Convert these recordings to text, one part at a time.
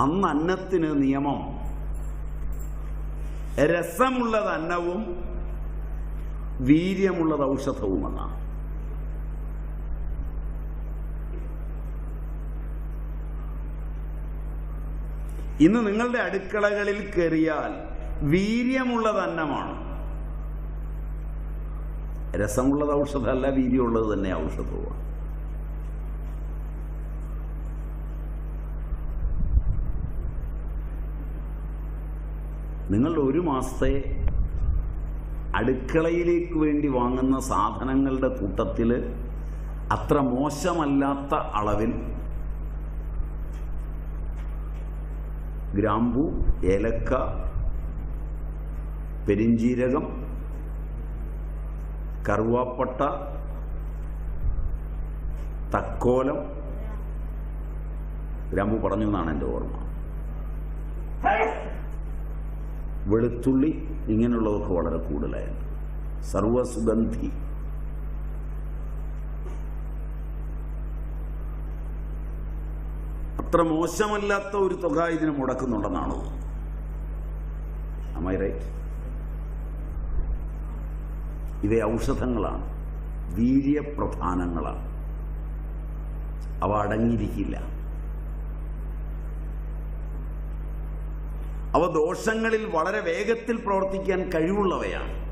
അന്ന് അന്നത്തിന് നിയമം. രസമുള്ളത് അന്നവും വീര്യമുള്ളത് ഔഷധവുമെന്നാണ് ഇന്ന് നിങ്ങളുടെ അടുക്കളകളിൽ കയറിയാൽ വീര്യമുള്ളത് അന്നമാണ്. രസമുള്ളത് ഔഷധമല്ല വീര്യമുള്ളത് തന്നെ ഔഷധവുമാണ്. നിങ്ങളുടെ ഒരു മാസത്തെ അടുക്കളയിലേക്ക് വേണ്ടി വാങ്ങുന്ന സാധനങ്ങളുടെ കൂട്ടത്തിൽ അത്ര മോശമല്ലാത്ത അളവിൽ ഗ്രാമ്പു ഏലക്ക പെരിഞ്ചീരകം കറുവാപ്പട്ട തക്കോലം. ഗ്രാമ്പു പറഞ്ഞു എന്നാണ് എന്റെ ഓർമ്മ. വെളുത്തുള്ളി ഇങ്ങനെയുള്ളതൊക്കെ വളരെ കൂടുതലായിരുന്നു. സർവസുഗന്ധി. അത്ര മോശമല്ലാത്ത ഒരു തുക ഇതിന് മുടക്കുന്നുണ്ടെന്നാണ്? റൈറ്റ് ഇവ ഔഷധങ്ങളാണ്. വീര്യപ്രധാനങ്ങളാണ്. അവ അടങ്ങിയിരിക്കില്ല. അവ ദോഷങ്ങളിൽ വളരെ വേഗത്തിൽ പ്രവർത്തിക്കാൻ കഴിവുള്ളവയാണ്.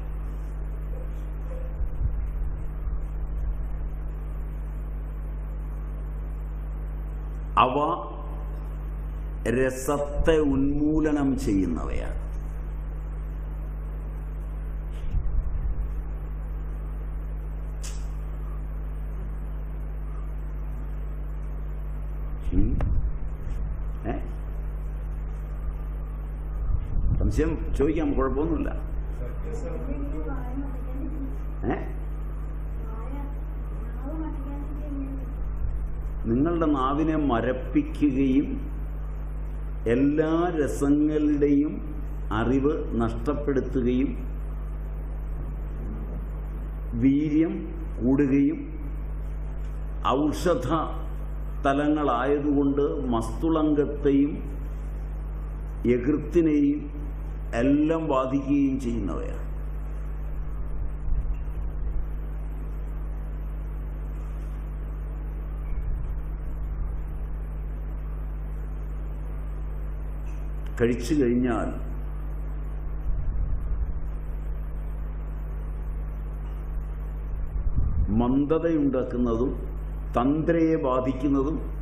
അവ രസത്തെ ഉന്മൂലനം ചെയ്യുന്നവയാണ്. ഏ? സംശയം ചോദിക്കാം കുഴപ്പമൊന്നുമില്ല ഏ നിങ്ങളുടെ നാവിനെ മരപ്പിക്കുകയും എല്ലാ രസങ്ങളുടെയും അറിവ് നഷ്ടപ്പെടുത്തുകയും വീര്യം കൂടുകയും ഔഷധ തലങ്ങളായതുകൊണ്ട് മസ്തുളങ്കത്തെയും എകൃത്തിനെയും എല്ലാം ബാധിക്കുകയും ചെയ്യുന്നവയാണ്. കഴിച്ചു കഴിഞ്ഞാൽ മന്ദതയുണ്ടാക്കുന്നതും തന്ത്രയെ ബാധിക്കുന്നതും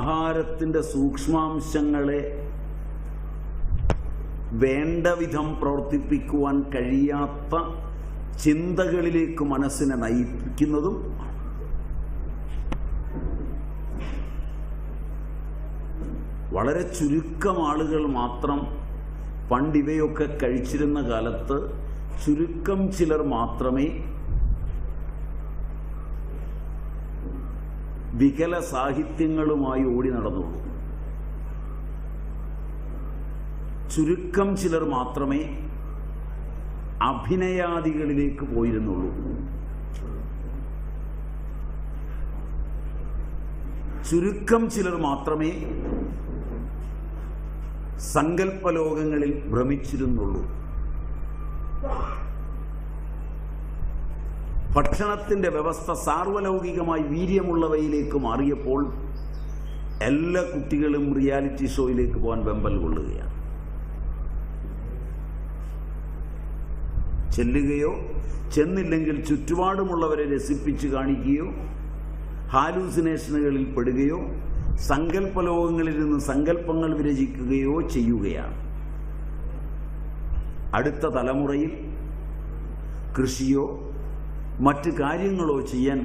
ആഹാരത്തിന്റെ സൂക്ഷ്മാംശങ്ങളെ വേണ്ട വിധം പ്രവർത്തിപ്പിക്കുവാൻ കഴിയാത്ത ചിന്തകളിലേക്ക് മനസ്സിനെ നയിപ്പിക്കുന്നതും വളരെ ചുരുക്കം ആളുകൾ മാത്രം പണ്ടിവയൊക്കെ കഴിച്ചിരുന്ന കാലത്ത് ചുരുക്കം ചിലർ മാത്രമേ വികല സാഹിത്യങ്ങളുമായി ഓടി നടന്നുള്ളൂ ചുരുക്കം ചിലർ മാത്രമേ അഭിനയാദികളിലേക്ക് പോയിരുന്നുള്ളൂ. ചുരുക്കം ചിലർ മാത്രമേ സങ്കല്പലോകങ്ങളിൽ ഭ്രമിച്ചിരുന്നുള്ളൂ. ഭക്ഷണത്തിന്റെ വ്യവസ്ഥ സാർവലൗകികമായി വീര്യമുള്ളവയിലേക്ക് മാറിയപ്പോൾ എല്ലാ കുട്ടികളും റിയാലിറ്റി ഷോയിലേക്ക് പോകാൻ വെമ്പൽ കൊള്ളുകയാണ്. ചെല്ലുകയോ ചെന്നില്ലെങ്കിൽ ചുറ്റുപാടുമുള്ളവരെ രസിപ്പിച്ച് കാണിക്കുകയോ ഹാലൂസിനേഷനുകളിൽ പെടുകയോ സങ്കല്പലോകങ്ങളിൽ നിന്ന് സങ്കല്പങ്ങൾ വിരചിക്കുകയോ ചെയ്യുകയാണ്. അടുത്ത തലമുറയിൽ കൃഷിയോ മറ്റ് കാര്യങ്ങളോ ചെയ്യാൻ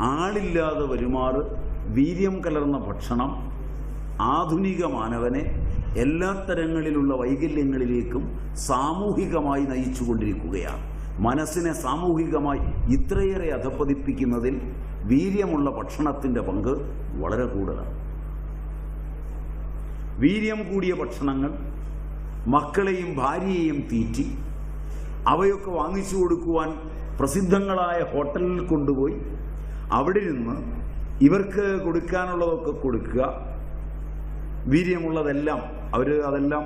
ആളില്ലാതെ വരുമാറ് വീര്യം കലർന്ന ഭക്ഷണം ആധുനിക മാനവനെ എല്ലാ തരങ്ങളിലുള്ള വൈകല്യങ്ങളിലേക്കും സാമൂഹികമായി നയിച്ചുകൊണ്ടിരിക്കുകയാണ്. മനസ്സിനെ സാമൂഹികമായി ഇത്രയേറെ അധപ്പതിപ്പിക്കുന്നതിൽ വീര്യമുള്ള ഭക്ഷണത്തിന്റെ പങ്ക് വളരെ കൂടുതലാണ്. വീര്യം കൂടിയ ഭക്ഷണങ്ങൾ മക്കളെയും ഭാര്യയെയും തീറ്റി അവയൊക്കെ വാങ്ങിച്ചു കൊടുക്കുവാൻ പ്രസിദ്ധങ്ങളായ ഹോട്ടലിൽ കൊണ്ടുപോയി അവിടെ നിന്ന് ഇവർക്ക് കൊടുക്കാനുള്ളതൊക്കെ കൊടുക്കുക. വീര്യമുള്ളതെല്ലാം അവർ അതെല്ലാം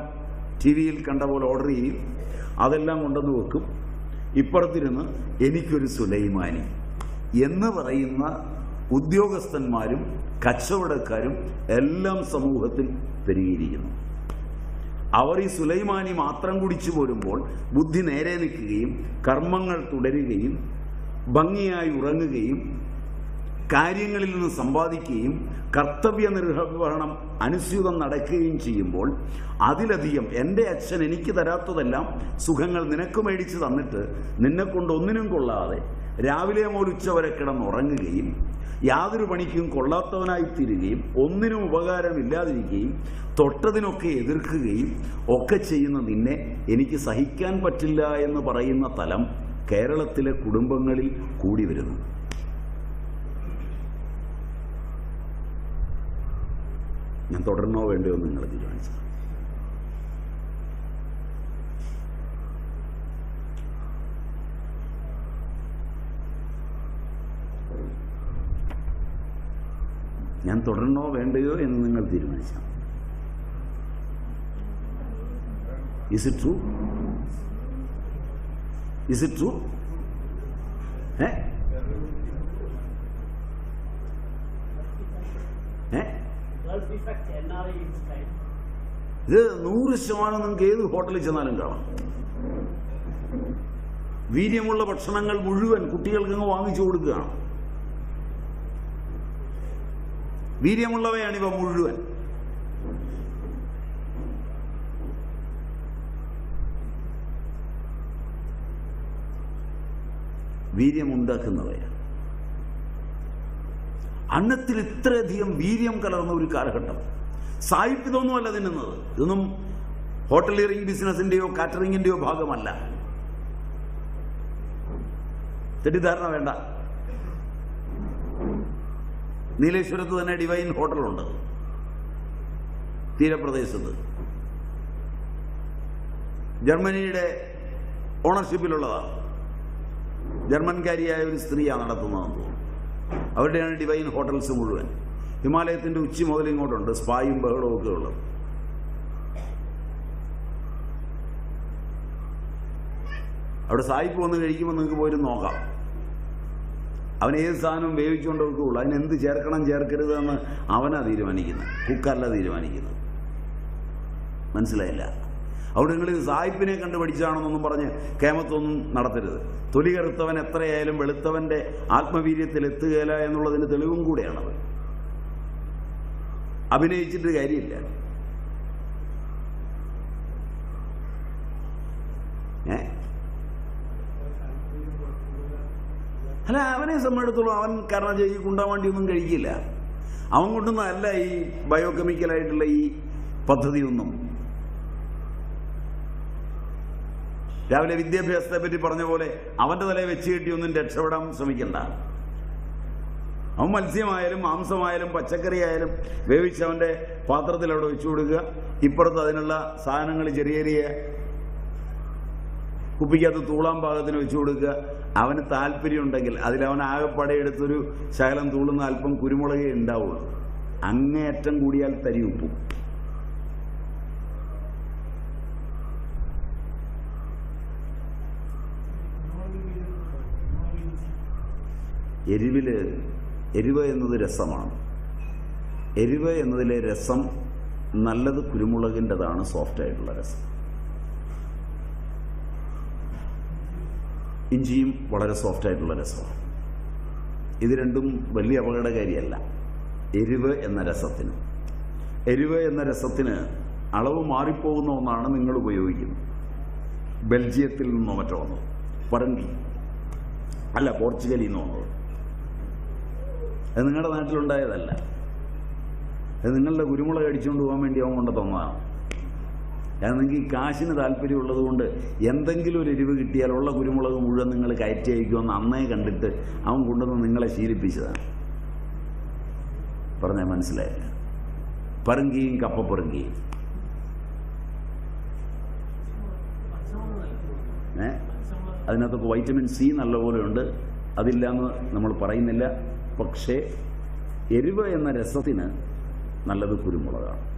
ടി വിയിൽ കണ്ട പോലെ ഓർഡർ ചെയ്യും. അതെല്ലാം കൊണ്ടുവന്ന് വെക്കും. ഇപ്പുറത്തിരുന്ന് എനിക്കൊരു സുലൈമാനി എന്ന് പറയുന്ന ഉദ്യോഗസ്ഥന്മാരും കച്ചവടക്കാരും എല്ലാം സമൂഹത്തിൽ പെരുകിയിരിക്കുന്നു. അവർ ഈ സുലൈമാനി മാത്രം കുടിച്ചു പോരുമ്പോൾ ബുദ്ധി നേരെ നിൽക്കുകയും കർമ്മങ്ങൾ തുടരുകയും ഭംഗിയായി ഉറങ്ങുകയും കാര്യങ്ങളിൽ നിന്ന് സമ്പാദിക്കുകയും കർത്തവ്യ നിർവഹണം അനുസ്യൂതം നടക്കുകയും ചെയ്യുമ്പോൾ അതിലധികം എന്റെ അച്ഛൻ എനിക്ക് തരാത്തതെല്ലാം സുഖങ്ങൾ നിനക്ക് മേടിച്ച് തന്നിട്ട് നിന്നെക്കൊണ്ട് ഒന്നിനും കൊള്ളാതെ രാവിലെ മുതൽ ഉച്ചവരെ കിടന്നുറങ്ങുകയും യാതൊരു പണിക്കും കൊള്ളാത്തവനായിത്തീരുകയും ഒന്നിനും ഉപകാരമില്ലാതിരിക്കുകയും തൊട്ടതിനൊക്കെ എതിർക്കുകയും ഒക്കെ ചെയ്യുന്ന നിന്നെ എനിക്ക് സഹിക്കാൻ പറ്റില്ല എന്ന് പറയുന്ന തലം കേരളത്തിലെ കുടുംബങ്ങളിൽ കൂടി വരുന്നു. ഞാൻ തുടരണോ വേണ്ടയോ നിങ്ങൾ തീരുമാനിച്ചു തുടരണോ വേണ്ടയോ എന്ന് നിങ്ങൾ തീരുമാനിച്ചാൽ is it true is it true ഏ ഇത് നൂറ് ശതമാനം നിങ്ങൾക്ക് ഏത് ഹോട്ടലിൽ ചെന്നാലും കാണാം. വീര്യമുള്ള ഭക്ഷണങ്ങൾ മുഴുവൻ കുട്ടികൾക്ക് വാങ്ങിച്ചു കൊടുക്കുകയാണ്. വീര്യമുള്ളവയാണ് ഇവ മുഴുവൻ. വീര്യമുണ്ടാക്കുന്നവയാണ്. അന്നത്തിൽ ഇത്രയധികം വീര്യം കലർന്ന ഒരു കാലഘട്ടം. സായിപ്പ് ഇതൊന്നുമല്ല തിന്നുന്നത്. ഇതൊന്നും ഹോട്ടലിയറിംഗ് ബിസിനസിന്റെയോ കാറ്ററിംഗിന്റെയോ ഭാഗമല്ല. തെറ്റിദ്ധാരണ വേണ്ട. നീലേശ്വരത്ത് തന്നെ ഡിവൈൻ ഹോട്ടലുണ്ട്. തീരപ്രദേശത്ത്. ജർമ്മനിയുടെ ഓണർഷിപ്പിലുള്ളതാണ്. ജർമ്മൻകാരിയായ ഒരു സ്ത്രീയാണ് നടത്തുന്നതെന്ന് തോന്നുന്നു. അവരുടെയാണ് ഡിവൈൻ ഹോട്ടൽസ് മുഴുവൻ. ഹിമാലയത്തിന്റെ ഉച്ചി മുതൽ ഇങ്ങോട്ടുണ്ട്. സ്പായും ബഹളവും ഒക്കെ ഉള്ളത്. അവിടെ സായിപ്പ് വന്ന് കഴിക്കുമ്പോൾ നിങ്ങൾക്ക് പോയിട്ട് നോക്കാം. അവൻ ഏത് സാധനവും വേവിച്ചുകൊണ്ട് വെക്കുകയുള്ളൂ അതിന് എന്ത് ചേർക്കണം ചേർക്കരുത് എന്ന് അവനാ തീരുമാനിക്കുന്നത്. കുക്കല്ല തീരുമാനിക്കുന്നത്. മനസ്സിലായില്ല? അവിടെ നിങ്ങൾ സായിപ്പിനെ കണ്ട് പഠിച്ചാണെന്നൊന്നും പറഞ്ഞ് കേമത്തൊന്നും നടത്തരുത്. തൊലി കറുത്തവൻ എത്രയായാലും വെളുത്തവന്റെ ആത്മവീര്യത്തിൽ എത്തുകയില്ല എന്നുള്ളതിന് തെളിവും കൂടെയാണത് അഭിനയിച്ചിട്ട് കാര്യമില്ല ഏ അല്ല അവനെ സംബന്ധിച്ചിടത്തോളം അവൻ കാരണം ഈ കുണ്ടാവണ്ടി ഒന്നും കഴിക്കില്ല. അവൻ കൊണ്ടൊന്നും അല്ല ഈ ബയോകെമിക്കലായിട്ടുള്ള ഈ പദ്ധതിയൊന്നും. രാവിലെ വിദ്യാഭ്യാസത്തെ പറ്റി പറഞ്ഞ പോലെ അവന്റെ തലയെ വെച്ച് കെട്ടിയൊന്നും രക്ഷപ്പെടാൻ ശ്രമിക്കണ്ട. അവൻ മത്സ്യമായാലും മാംസമായാലും പച്ചക്കറി ആയാലും വേവിച്ച് അവന്റെ പാത്രത്തിൽ അവിടെ വെച്ചു കൊടുക്കുക. ഇപ്പുറത്ത് അതിനുള്ള സാധനങ്ങൾ ചെറിയ ചെറിയ കുപ്പിക്കകത്ത് തൂളാൻ പാകത്തിന് വെച്ചു കൊടുക്കുക. അവന് താല്പര്യം ഉണ്ടെങ്കിൽ അതിൽ അവൻ ആകെപ്പാടെ എടുത്തൊരു ശകലം തൂളുന്ന അല്പം കുരുമുളകേ ഉണ്ടാവുള്ളൂ. അങ്ങേയറ്റം കൂടിയാൽ തരി ഉപ്പും. എരിവിൽ എരിവ് എന്നത് രസമാണ്. എരിവ് എന്നതിലെ രസം നല്ലത് കുരുമുളകിന്റെതാണ് സോഫ്റ്റായിട്ടുള്ള രസം. ഇഞ്ചിയും വളരെ സോഫ്റ്റ് ആയിട്ടുള്ള രസമാണ്. ഇത് രണ്ടും വലിയ അപകടകാരിയല്ല. എരിവ് എന്ന രസത്തിന്. എരിവ് എന്ന രസത്തിന് അളവ് മാറിപ്പോകുന്ന ഒന്നാണ് നിങ്ങൾ ഉപയോഗിക്കുന്നത്. ബെൽജിയത്തിൽ നിന്നോ മറ്റോ വന്നത്. പറങ്കി അല്ല പോർച്ചുഗലിൽ നിന്ന് വന്നത്. അത് നിങ്ങളുടെ നാട്ടിലുണ്ടായതല്ല. അത് നിങ്ങളുടെ കുരുമുളക് അടിച്ചുകൊണ്ട് പോകാൻ വേണ്ടി അവൻ കൊണ്ട് തന്നതാണ് അത് നിങ്ങൾക്ക് കാശിന് താല്പര്യമുള്ളത് കൊണ്ട് എന്തെങ്കിലും ഒരു എരിവ് കിട്ടിയാൽ ഉള്ള കുരുമുളക് മുഴുവൻ നിങ്ങൾ കയറ്റി അയക്കുമെന്ന് അന്നേ കണ്ടിട്ട് അവൻ കൊണ്ടുവന്ന് നിങ്ങളെ ശീലിപ്പിച്ചതാണ്. പറഞ്ഞാൽ മനസ്സിലായില്ല. പറങ്കിയും കപ്പപ്പറങ്കിയും. ഏ? അതിനകത്തൊക്കെ വൈറ്റമിൻ സി നല്ലപോലെ ഉണ്ട് അതില്ല എന്ന് നമ്മൾ പറയുന്നില്ല. പക്ഷേ എരിവ് എന്ന രസത്തിന് നല്ലത് കുരുമുളകാണ്.